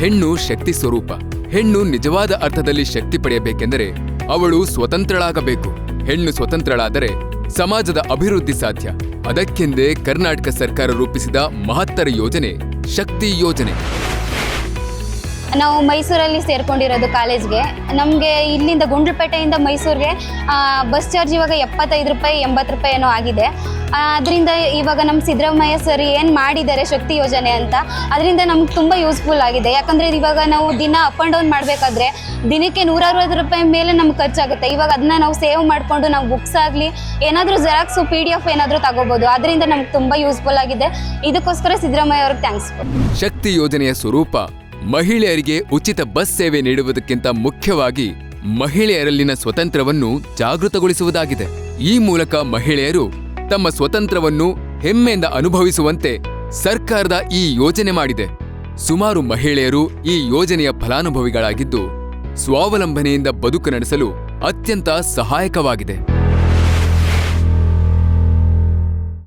ಹೆಣ್ಣು ಶಕ್ತಿ ಸ್ವರೂಪ. ಹೆಣ್ಣು ನಿಜವಾದ ಅರ್ಥದಲ್ಲಿ ಶಕ್ತಿ ಪಡೆಯಬೇಕೆಂದರೆ ಅವಳು ಸ್ವತಂತ್ರಳಾಗಬೇಕು. ಹೆಣ್ಣು ಸ್ವತಂತ್ರಳಾದರೆ ಸಮಾಜದ ಅಭಿವೃದ್ಧಿ ಸಾಧ್ಯ. ಅದಕ್ಕೆಂದೇ ಕರ್ನಾಟಕ ಸರ್ಕಾರ ರೂಪಿಸಿದ ಮಹತ್ತರ ಯೋಜನೆ ಶಕ್ತಿ ಯೋಜನೆ. ನಾವು ಮೈಸೂರಲ್ಲಿ ಸೇರ್ಕೊಂಡಿರೋದು ಕಾಲೇಜ್ಗೆ. ನಮಗೆ ಇಲ್ಲಿಂದ ಗುಂಡ್ಲುಪೇಟೆಯಿಂದ ಮೈಸೂರಿಗೆ ಬಸ್ ಚಾರ್ಜ್ ಇವಾಗ ಎಪ್ಪತ್ತೈದು ರೂಪಾಯಿ, ಎಂಬತ್ತು ರೂಪಾಯಿ ಏನೋ ಆಗಿದೆ. ಅದರಿಂದ ಇವಾಗ ನಮ್ಮ ಸಿದ್ದರಾಮಯ್ಯ ಸರ್ ಏನು ಮಾಡಿದ್ದಾರೆ ಶಕ್ತಿ ಯೋಜನೆ ಅಂತ, ಅದರಿಂದ ನಮ್ಗೆ ತುಂಬ ಯೂಸ್ಫುಲ್ ಆಗಿದೆ. ಯಾಕಂದರೆ ಇವಾಗ ನಾವು ದಿನ ಅಪ್ ಆ್ಯಂಡ್ ಡೌನ್ ಮಾಡಬೇಕಾದ್ರೆ ದಿನಕ್ಕೆ ನೂರ ಅರವತ್ತು ರೂಪಾಯಿ ಮೇಲೆ ನಮ್ಗೆ ಖರ್ಚಾಗುತ್ತೆ. ಇವಾಗ ಅದನ್ನ ನಾವು ಸೇವ್ ಮಾಡಿಕೊಂಡು ನಾವು ಬುಕ್ಸ್ ಆಗಲಿ, ಏನಾದರೂ ಜೆರಾಕ್ಸು ಪಿ ಡಿ ಎಫ್ ಏನಾದರೂ ತಗೋಬೋದು. ಅದರಿಂದ ನಮ್ಗೆ ತುಂಬ ಯೂಸ್ಫುಲ್ ಆಗಿದೆ. ಇದಕ್ಕೋಸ್ಕರ ಸಿದ್ದರಾಮಯ್ಯ ಅವ್ರಿಗೆ ಥ್ಯಾಂಕ್ಸ್ ಶಕ್ತಿ ಯೋಜನೆಯ ಸ್ವರೂಪ, ಮಹಿಳೆಯರಿಗೆ ಉಚಿತ ಬಸ್ ಸೇವೆ ನೀಡುವುದಕ್ಕಿಂತ ಮುಖ್ಯವಾಗಿ ಮಹಿಳೆಯರಲ್ಲಿನ ಸ್ವತಂತ್ರವನ್ನು ಜಾಗೃತಗೊಳಿಸುವುದಾಗಿದೆ. ಈ ಮೂಲಕ ಮಹಿಳೆಯರು ತಮ್ಮ ಸ್ವತಂತ್ರವನ್ನು ಹೆಮ್ಮೆಯಿಂದ ಅನುಭವಿಸುವಂತೆ ಸರ್ಕಾರದ ಈ ಯೋಜನೆ ಮಾಡಿದೆ. ಸುಮಾರು ಮಹಿಳೆಯರು ಈ ಯೋಜನೆಯ ಫಲಾನುಭವಿಗಳಾಗಿದ್ದು, ಸ್ವಾವಲಂಬನೆಯಿಂದ ಬದುಕು ನಡೆಸಲು ಅತ್ಯಂತ ಸಹಾಯಕವಾಗಿದೆ.